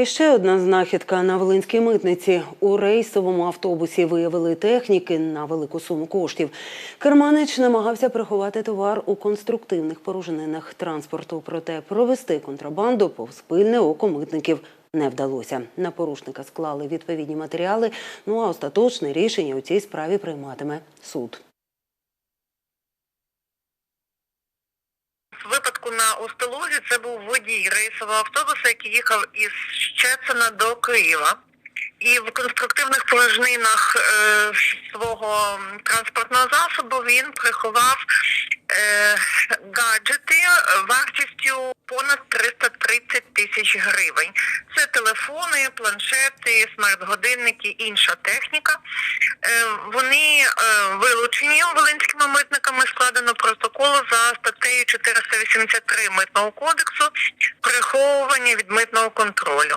І ще одна знахідка на Волинській митниці. У рейсовому автобусі виявили техніки на велику суму коштів. Керманич намагався приховати товар у конструктивних порожнинах транспорту. Проте провести контрабанду повз пильне око митників не вдалося. На порушника склали відповідні матеріали. Ну а остаточне рішення у цій справі прийматиме суд. Випадку на Остолузі це був водій рейсового автобуса, який їхав із Щецина до Києва. І в конструктивних порожнинах е, свого транспортного засобу він приховав е, гаджети вартістю понад 330 тисяч гривень. Це телефони, планшети, смарт-годинники, інша техніка. Е, вони е, вилучені волинськими митниками. Складено протокол за статтею 483 митного кодексу приховування від митного контролю.